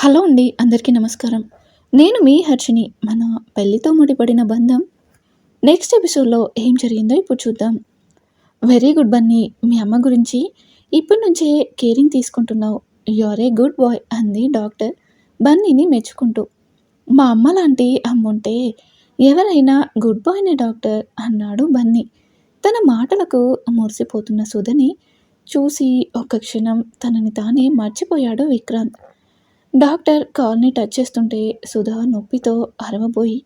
Hello అండి అందరికీ నమస్కారం. నేను మీ హర్షిని మన పెళ్ళితో ముడిపడిన బంధం. నెక్స్ట్ ఎపిసోడ్లో ఏం జరిగిందో ఇప్పుడు చూద్దాం. వెరీ గుడ్ బన్నీ మీ అమ్మ గురించి ఇప్పటి నుంచే కేరింగ్ తీసుకుంటున్నావు. You are a good boy అంది డాక్టర్ బన్నీని మెచ్చుకుంటూ. మా అమ్మ లాంటి అమ్ముంటే ఎవరైనా గుడ్ బాయ్నే డాక్టర్ అన్నాడు బన్నీ. తన మాటలకు మురిసిపోతున్న సుధని చూసి ఒక్క క్షణం తనని తానే మర్చిపోయాడు విక్రాంత్. డాక్టర్ కాల్ని టచ్ చేస్తుంటే సుధా నొప్పితో అరవబోయి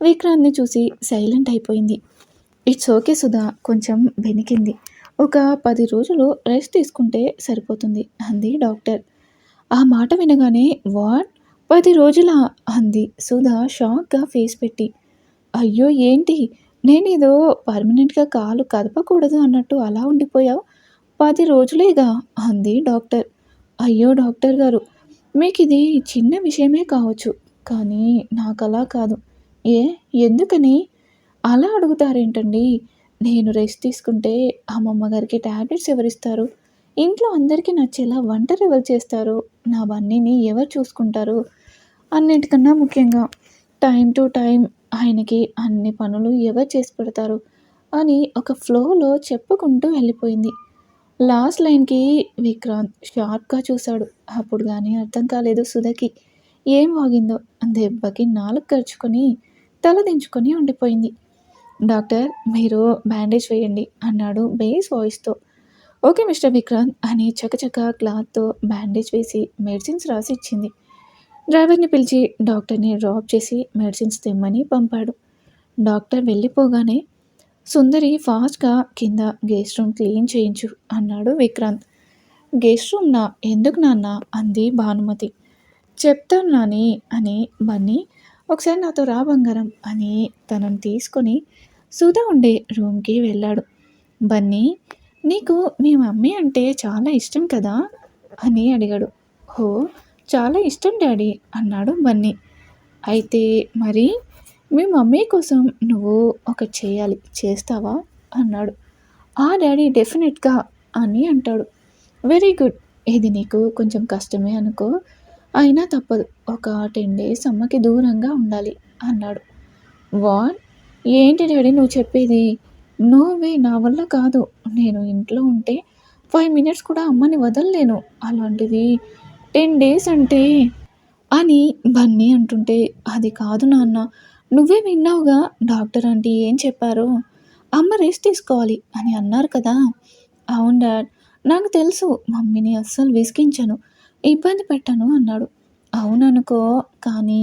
విక్రాంత్ని చూసి సైలెంట్ అయిపోయింది. ఇట్స్ ఓకే సుధా కొంచెం వెనికింది. ఒక పది రోజులు రెస్ట్ తీసుకుంటే సరిపోతుంది అంది డాక్టర్. ఆ మాట వినగానే వాట్? పది రోజుల? అంది సుధా షాక్గా ఫేస్ పెట్టి. అయ్యో ఏంటి? నేనేదో పర్మనెంట్గా కాలు కదపకూడదు అన్నట్టు అలా ఉండిపోయావు? పది రోజులేగా? అంది డాక్టర్. అయ్యో డాక్టర్ గారు మీకు ఇది చిన్న విషయమే కావచ్చు కానీ నాకు అలా కాదు. ఏ ఎందుకని? అలా అడుగుతారేంటండి? నేను రెస్ట్ తీసుకుంటే అమ్మమ్మ గారికి ట్యాబ్లెట్స్ ఎవరిస్తారు? ఇంట్లో అందరికీ నచ్చేలా వంటలు ఎవరు చేస్తారు? నా బన్నీని ఎవరు చూసుకుంటారు? అన్నిటికన్నా ముఖ్యంగా టైం టు టైం ఆయనకి అన్ని పనులు ఎవరు చేసి పెడతారు? అని ఒక ఫ్లోలో చెప్పుకుంటూ వెళ్ళిపోయింది. లాస్ట్ లైన్కి విక్రాంత్ షార్ప్గా చూశాడు. అప్పుడు కానీ అర్థం కాలేదు సుధకి. ఏం వాగిందో దెబ్బకి నాలుగు ఖర్చుకొని తల దించుకొని ఉండిపోయింది. డాక్టర్ మీరు బ్యాండేజ్ వేయండి అన్నాడు బేస్ వాయిస్తో. ఓకే మిస్టర్ విక్రాంత్ అని చకచక క్లాత్తో బ్యాండేజ్ వేసి మెడిసిన్స్ రాసి ఇచ్చింది. డ్రైవర్ని పిలిచి డాక్టర్ని డ్రాప్ చేసి మెడిసిన్స్ తెమ్మని పంపాడు. డాక్టర్ వెళ్ళిపోగానే సుందరి ఫాస్ట్గా కింద గెస్ట్ రూమ్ క్లీన్ చేయించు అన్నాడు విక్రాంత్. గెస్ట్ రూమ్ నా ఎందుకు నాన్న? అంది భానుమతి. చెప్తాను నాని అని బన్నీ. ఒకసారి నాతో రా బంగారం అని తనను తీసుకొని సుధా ఉండే రూమ్కి వెళ్ళాడు. బన్నీ నీకు మీ మమ్మీ అంటే చాలా ఇష్టం కదా? అని అడిగాడు. హో చాలా ఇష్టం డాడీ అన్నాడు బన్నీ. అయితే మరి? మీ మమ్మీ కోసం నువ్వు ఒక చేయాలి చేస్తావా? అన్నాడు. ఆ డాడీ డెఫినెట్గా అని అంటాడు. Very good. ఇది నీకు కొంచెం కష్టమే అనుకో. అయినా తప్పదు. ఒక టెన్ డేస్ అమ్మకి దూరంగా ఉండాలి అన్నాడు. వాట్? ఏంటి డాడీ నువ్వు చెప్పేది? నో వే నా వల్ల కాదు. నేను ఇంట్లో ఉంటే ఫైవ్ మినిట్స్ కూడా అమ్మని వదలలేను. అలాంటిది టెన్ డేస్ అంటే అని బన్నీ అంటుంటే అది కాదు నాన్న. నువ్వే విన్నావుగా? డాక్టర్ ఆంటీ ఏం చెప్పారు? అమ్మ రెస్ట్ తీసుకోవాలి అని అన్నారు కదా. అవును డాడ్ నాకు తెలుసు మమ్మీని అస్సలు విసిగించను ఇబ్బంది పెట్టాను అన్నాడు. అవుననుకో కానీ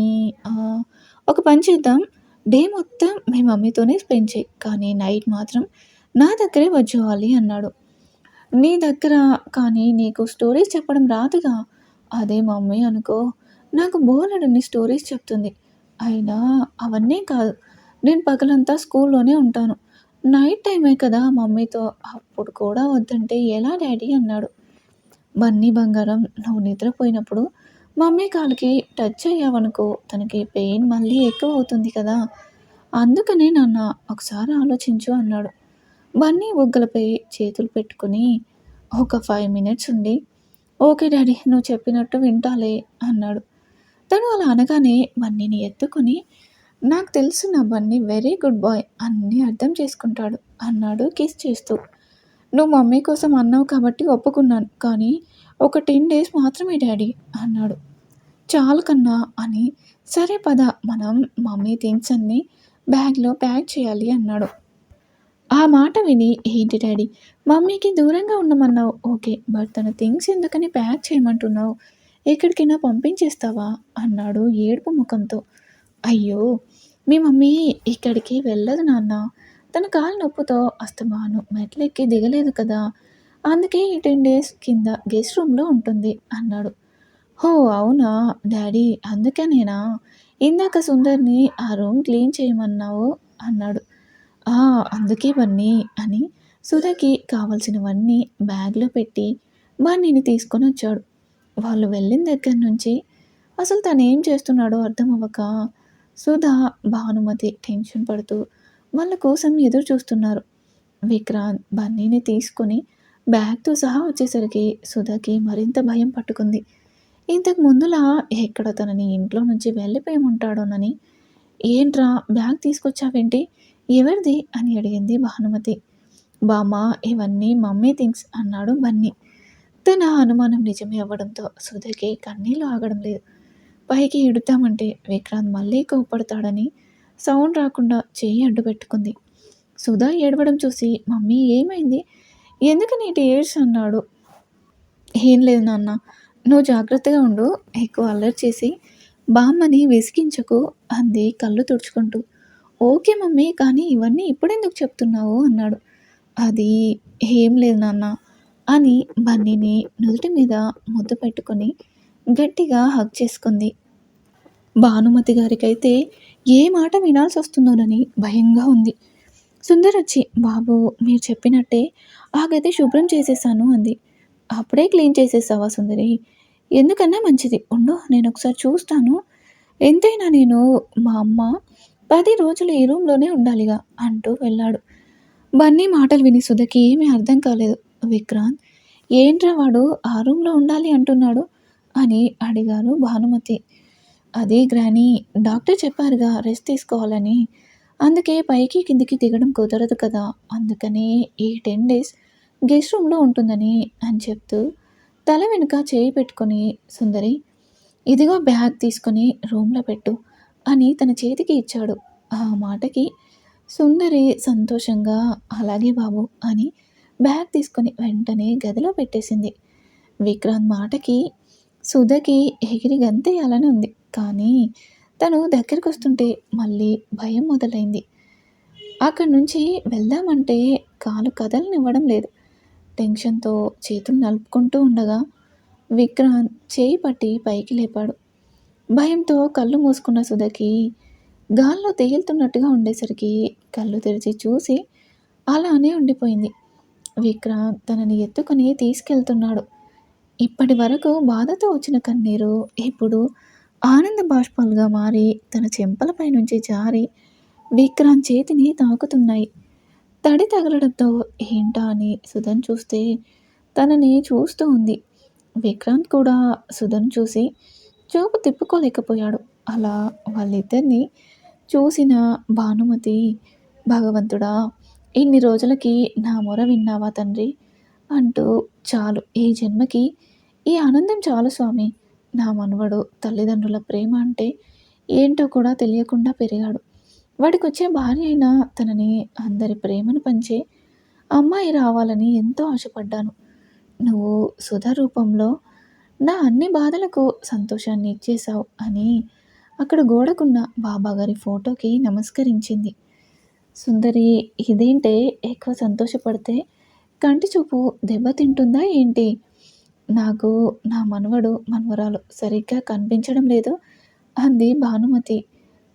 ఒక పని చేద్దాం. డే మొత్తం మీ మమ్మీతోనే స్పెండ్ చేయి కానీ నైట్ మాత్రం నా దగ్గరే వచ్చేవాలి అన్నాడు. నీ దగ్గర కానీ నీకు స్టోరీస్ చెప్పడం రాదుగా. అదే మమ్మీ అనుకో నాకు బోలెడన్ని స్టోరీస్ చెప్తుంది. అయినా అవన్నీ కాదు. నేను పగలంతా స్కూల్లోనే ఉంటాను. నైట్ టైమే కదా మమ్మీతో. అప్పుడు కూడా వద్దంటే ఎలా డాడీ అన్నాడు. బన్నీ బంగారం నువ్వు నిద్రపోయినప్పుడు మమ్మీ కాలుకి టచ్ అయ్యావనుకో తనకి పెయిన్ మళ్ళీ ఎక్కువ అవుతుంది కదా. అందుకనే నాన్న ఒకసారి ఆలోచించు అన్నాడు. బన్నీ బొగ్గలపై చేతులు పెట్టుకుని ఒక ఫైవ్ మినిట్స్ ఉండి ఓకే డాడీ నువ్వు చెప్పినట్టు వింటాలే అన్నాడు. తను అలా అనగానే బన్నీని ఎత్తుకుని నాకు తెలుసు నా బన్నీ వెరీ గుడ్ బాయ్ అన్నీ అర్థం చేసుకుంటాడు అన్నాడు కిస్ చేస్తూ. నువ్వు మమ్మీ కోసం అన్నావు కాబట్టి ఒప్పుకున్నాను కానీ ఒక టెన్ డేస్ మాత్రమే డాడీ అన్నాడు. చాలు కన్నా అని సరే పద మనం మమ్మీ థింగ్స్ అన్నీ బ్యాగ్లో ప్యాక్ చేయాలి అన్నాడు. ఆ మాట విని ఏంటి డాడీ మమ్మీకి దూరంగా ఉండమన్నావు ఓకే బట్ తన థింగ్స్ ఎందుకని ప్యాక్ చేయమంటున్నావు? ఎక్కడికైనా పంపించేస్తావా? అన్నాడు ఏడుపు ముఖంతో. అయ్యో మీ మమ్మీ ఇక్కడికి వెళ్ళదు నాన్న. తన కాలు నొప్పుతో అస్తమాను మెట్లెక్కి దిగలేదు కదా. అందుకే ఈ టెన్ డేస్ కింద గెస్ట్ రూమ్లో ఉంటుంది అన్నాడు. హో అవునా? డాడీ అందుకనేనా ఇందాక సుందర్ని ఆ రూమ్ క్లీన్ చేయమన్నావు అన్నాడు. అందుకే బన్నీ అని సుధకి కావలసినవన్నీ బ్యాగ్లో పెట్టి బన్నీని తీసుకొని వచ్చాడు. వాళ్ళు వెళ్ళిన దగ్గర నుంచి అసలు తను ఏం చేస్తున్నాడో అర్థం అవ్వక సుధా భానుమతి టెన్షన్ పడుతూ వాళ్ళ కోసం ఎదురు చూస్తున్నారు. విక్రాంత్ బన్నీని తీసుకొని బ్యాగ్తో సహా వచ్చేసరికి సుధాకి మరింత భయం పట్టుకుంది. ఇంతకు ముందులా ఎక్కడ తనని ఇంట్లో నుంచి వెళ్ళిపోయి ఉంటాడోనని ఏంట్రా బ్యాగ్ తీసుకొచ్చావేంటి? ఎవరిది? అని అడిగింది భానుమతి. బామ్మ ఇవన్నీ మమ్మీ థింగ్స్ అన్నాడు బన్నీ. తన అనుమానం నిజమే అవ్వడంతో సుధకి కన్నీళ్ళు ఆగడం లేదు. పైకి ఎడుతామంటే విక్రాంత్ మళ్ళీ కోప్పడతాడని సౌండ్ రాకుండా చేయి అడ్డు పెట్టుకుంది సుధా ఏడవడం చూసి మమ్మీ ఏమైంది? ఎందుకు నీటి ఏడ్స్ అన్నాడు? ఏం లేదు నాన్న. నువ్వు జాగ్రత్తగా ఉండు. ఎక్కువ అల్లరి చేసి బామ్మని విసిగించకు అంది కళ్ళు తుడుచుకుంటూ. ఓకే మమ్మీ కానీ ఇవన్నీ ఇప్పుడెందుకు చెప్తున్నావు? అన్నాడు. అది ఏం లేదు నాన్న. అని బన్నీని నుదుటి మీద ముద్దు పెట్టుకొని గట్టిగా హగ్ చేసుకుంది. భానుమతి గారికైతే ఏ మాట వినాల్సి వస్తుందోనని భయంగా ఉంది. సుందర్ వచ్చి బాబు మీరు చెప్పినట్టే ఆ గది శుభ్రం చేసేసాను అంది. అప్పుడే క్లీన్ చేసేసావా సుందరి? ఎందుకన్నా మంచిది? ఉండు నేను ఒకసారి చూస్తాను. ఎంతైనా నేను మా అమ్మ పది రోజులు ఈ రూమ్లోనే ఉండాలిగా అంటూ వెళ్ళాడు. బన్నీ మాటలు విని సుధకి ఏమీ అర్థం కాలేదు. విక్రాంత్ ఏంట్రా వాడు ఆ రూమ్లో ఉండాలి అంటున్నాడు? అని అడిగారు భానుమతి. అదే గ్రాని డాక్టర్ చెప్పారుగా రెస్ట్ తీసుకోవాలని. అందుకే పైకి కిందికి దిగడం కుదరదు కదా. అందుకనే ఈ టెన్ డేస్ గెస్ట్ రూమ్లో ఉంటుందని అని చెప్తూ తల వెనుక చేయి పెట్టుకొని సుందరి ఇదిగో బ్యాగ్ తీసుకొని రూమ్లో పెట్టు అని తన చేతికి ఇచ్చాడు. ఆ మాటకి సుందరి సంతోషంగా అలాగే బాబు అని బ్యాగ్ తీసుకొని వెంటనే గదిలో పెట్టేసింది. విక్రాంత్ మాటకి సుధకి ఎగిరి గంతేయాలని ఉంది. కానీ తను దగ్గరికి వస్తుంటే మళ్ళీ భయం మొదలైంది. అక్కడి నుంచి వెళ్దామంటే కాలు కదలనివ్వడం లేదు. టెన్షన్తో చేతులు నలుపుకుంటూ ఉండగా విక్రాంత్ చేయి పట్టి పైకి లేపాడు. భయంతో కళ్ళు మూసుకున్న సుధకి గాల్లో తేలుతున్నట్టుగా ఉండేసరికి కళ్ళు తెరిచి చూసి అలానే ఉండిపోయింది. విక్రాంత్ తనని ఎత్తుకొని తీసుకెళ్తున్నాడు. ఇప్పటి వరకు బాధతో వచ్చిన కన్నీరు ఇప్పుడు ఆనంద బాష్పాలుగా మారి తన చెంపలపై నుంచి జారి విక్రాంత్ చేతిని తాకుతున్నాయి. తడి తగలడంతో ఏంటా అని సుధన్ చూస్తే తనని చూస్తూ ఉంది. విక్రాంత్ కూడా సుధన్ చూసి చూపు తిప్పుకోలేకపోయాడు. అలా వాళ్ళిద్దరిని చూసిన భానుమతి భగవంతుడా ఇన్ని రోజులకి నా మొర విన్నావా తండ్రి? అంటూ చాలు. ఈ జన్మకి ఈ ఆనందం చాలు స్వామి. నా మనవడు తల్లిదండ్రుల ప్రేమ అంటే ఏంటో కూడా తెలియకుండా పెరిగాడు. వాడికి వచ్చే భార్య అయినా తనని అందరి ప్రేమను పంచే అమ్మాయి రావాలని ఎంతో ఆశపడ్డాను. నువ్వు సుధ రూపంలో నా అన్ని బాధలకు సంతోషాన్ని ఇచ్చేశావు అని అక్కడ గోడకున్న బాబాగారి ఫోటోకి నమస్కరించింది. సుందరి ఇదేంటే? ఎక్కువ సంతోషపడితే కంటి చూపు దెబ్బతింటుందా ఏంటి? నాకు నా మనవడు మనవరాలు సరిగ్గా కనిపించడం లేదు అంది భానుమతి.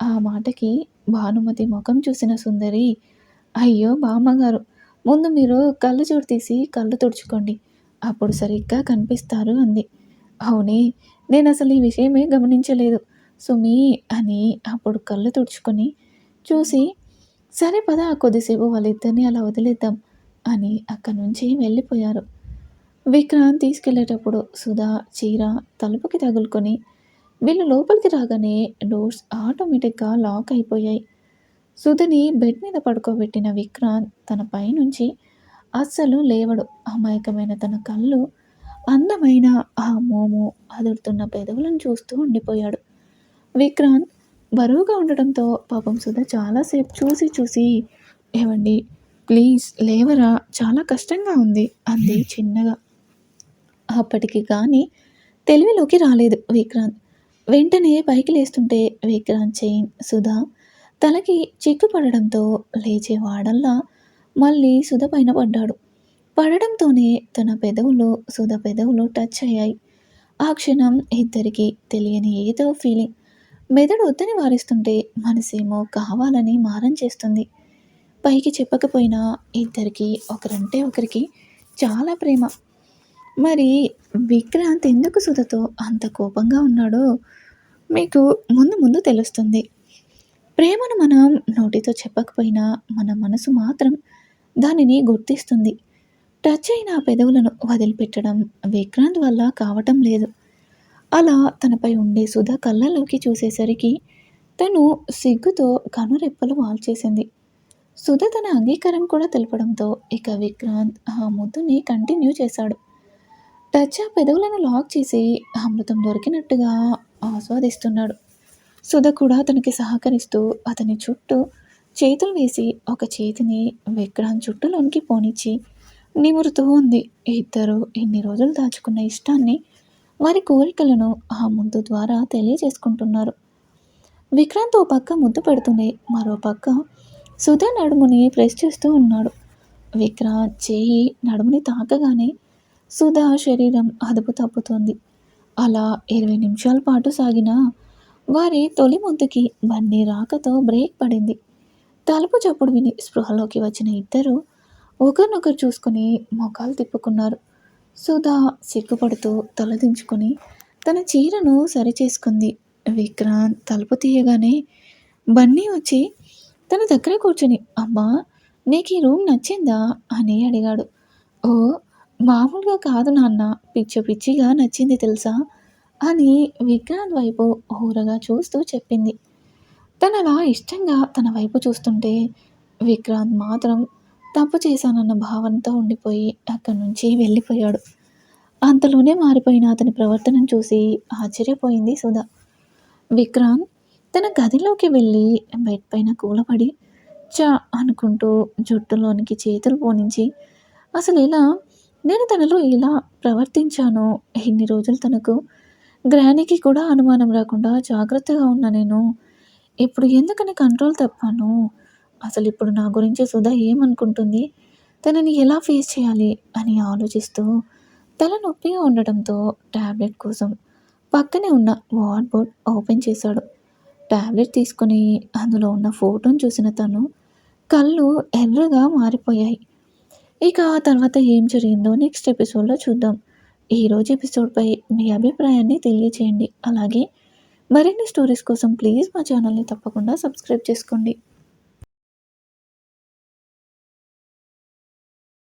ఆ మాటకి భానుమతి ముఖం చూసిన సుందరి అయ్యో బామ్మగారు ముందు మీరు కళ్ళు చూడు తీసి కళ్ళు తుడుచుకోండి అప్పుడు సరిగ్గా కనిపిస్తారు అంది. అవునే నేను అసలు ఈ విషయమే గమనించలేదు. సుమి అని అప్పుడు కళ్ళు తుడుచుకొని చూసి సరే పద కొద్దిసేపు వాళ్ళిద్దరిని అలా వదిలేద్దాం అని అక్కడి నుంచి వెళ్ళిపోయారు. విక్రాంత్ తీసుకెళ్ళేటప్పుడు సుధా చీర తలుపుకి తగులుకొని వీళ్ళు లోపలికి రాగానే డోర్స్ ఆటోమేటిక్గా లాక్ అయిపోయాయి. సుధని బెడ్ మీద పడుకోబెట్టిన విక్రాంత్ తన పైనుంచి అస్సలు లేవడు. అమాయకమైన తన కళ్ళు అందమైన ఆ మోము అదురుతున్న పెదవులను చూస్తూ ఉండిపోయాడు. విక్రాంత్ బరువుగా ఉండడంతో పాపం సుధ చాలాసేపు చూసి చూసి ఏవండి ప్లీజ్ లేవరా చాలా కష్టంగా ఉంది అంది చిన్నగా. అప్పటికి కానీ తెలివిలోకి రాలేదు విక్రాంత్. వెంటనే పైకి లేస్తుంటే విక్రాంత్ చైన్ సుధా తలకి చిక్కుపడడంతో లేచే వాడల్లా మళ్ళీ సుధ పైన పడ్డాడు. పడడంతోనే తన పెదవులు సుధ పెదవులు టచ్ అయ్యాయి. ఆ క్షణం ఇద్దరికి తెలియని ఏదో ఫీలింగ్ మెదడు వద్దని వారిస్తుంటే మనసేమో కావాలని మారం చేస్తుంది. పైకి చెప్పకపోయినా ఇద్దరికి ఒకరంటే ఒకరికి చాలా ప్రేమ. మరి విక్రాంత్ ఎందుకు సుధతో అంత కోపంగా ఉన్నాడో మీకు ముందు ముందు తెలుస్తుంది. ప్రేమను మనం నోటితో చెప్పకపోయినా మన మనసు మాత్రం దానిని గుర్తిస్తుంది. టచ్ అయిన పెదవులను వదిలిపెట్టడం విక్రాంత్ వల్ల కావటం లేదు. అలా తనపై ఉండే సుధ కళ్ళలోకి చూసేసరికి తను సిగ్గుతో కనురెప్పలు వాల్చేసింది. సుధ తన అంగీకారం కూడా తెలపడంతో ఇక విక్రాంత్ ఆ ముద్దుని కంటిన్యూ చేశాడు. టచ్ ఆ పెదవులను లాక్ చేసి అమృతం దొరికినట్టుగా ఆస్వాదిస్తున్నాడు. సుధ కూడా అతనికి సహకరిస్తూ అతని చుట్టూ చేతులు వేసి ఒక చేతిని విక్రాంత్ చుట్టూలోనికి పోనిచ్చి నిమురుతూ ఉంది. ఇద్దరు ఇన్ని రోజులు దాచుకున్న ఇష్టాన్ని వారి కోరికలను ఆ ముద్దు ద్వారా తెలియజేసుకుంటున్నారు. విక్రాంత్ ఓ పక్క ముద్దు పెడుతూనే మరో పక్క సుధా నడుముని ప్రెస్ చేస్తూ ఉన్నాడు. విక్రాంత్ చేయి నడుముని తాకగానే సుధా శరీరం అదుపు తప్పుతుంది. అలా ఇరవై నిమిషాల పాటు సాగిన వారి తొలి ముద్దుకి బన్నీ రాకతో బ్రేక్ పడింది. తలుపు చప్పుడు విని స్పృహలోకి వచ్చిన ఇద్దరు ఒకరినొకరు చూసుకుని మొఖాలు తిప్పుకున్నారు. సుధా సిగ్గుపడుతూ తలదించుకొని తన చీరను సరిచేసుకుంది. విక్రాంత్ తలుపు తీయగానే బన్నీ వచ్చి తన దగ్గర కూర్చుని అమ్మా నీకు ఈ రూమ్ నచ్చిందా? అని అడిగాడు. ఓ మామూలుగా కాదు నాన్న పిచ్చి పిచ్చిగా నచ్చింది తెలుసా? అని విక్రాంత్ వైపు ఊరగా చూస్తూ చెప్పింది. తను అలా ఇష్టంగా తన వైపు చూస్తుంటే విక్రాంత్ మాత్రం తప్పు చేశానన్న భావనతో ఉండిపోయి అక్కడి నుంచి వెళ్ళిపోయాడు. అంతలోనే మారిపోయిన అతని ప్రవర్తనను చూసి ఆశ్చర్యపోయింది సుధా. విక్రాంత్ తన గదిలోకి వెళ్ళి బెడ్ పైన కూలపడి చా అనుకుంటూ జుట్టులోనికి చేతులు పోనించి అసలు ఇలా నేను తనలో ఇలా ప్రవర్తించాను? ఇన్ని రోజులు తనకు గ్రానికి కూడా అనుమానం రాకుండా జాగ్రత్తగా ఉన్నా నేను. ఇప్పుడు ఎందుకని కంట్రోల్ తప్పాను? అసలు ఇప్పుడు నా గురించి సుధా ఏమనుకుంటుంది? తనని ఎలా ఫేస్ చేయాలి అని ఆలోచిస్తూ తలనొప్పిగా ఉండటంతో ట్యాబ్లెట్ కోసం పక్కనే ఉన్న వార్డ్బోర్డ్ ఓపెన్ చేశాడు. ట్యాబ్లెట్ తీసుకుని అందులో ఉన్న ఫోటోను చూసిన తను కళ్ళు ఎర్రగా మారిపోయాయి. ఇక ఆ తర్వాత ఏం జరిగిందో నెక్స్ట్ ఎపిసోడ్లో చూద్దాం. ఈరోజు ఎపిసోడ్పై మీ అభిప్రాయాన్ని తెలియచేయండి. అలాగే మరిన్ని స్టోరీస్ కోసం ప్లీజ్ మా ఛానల్ని తప్పకుండా సబ్స్క్రైబ్ చేసుకోండి.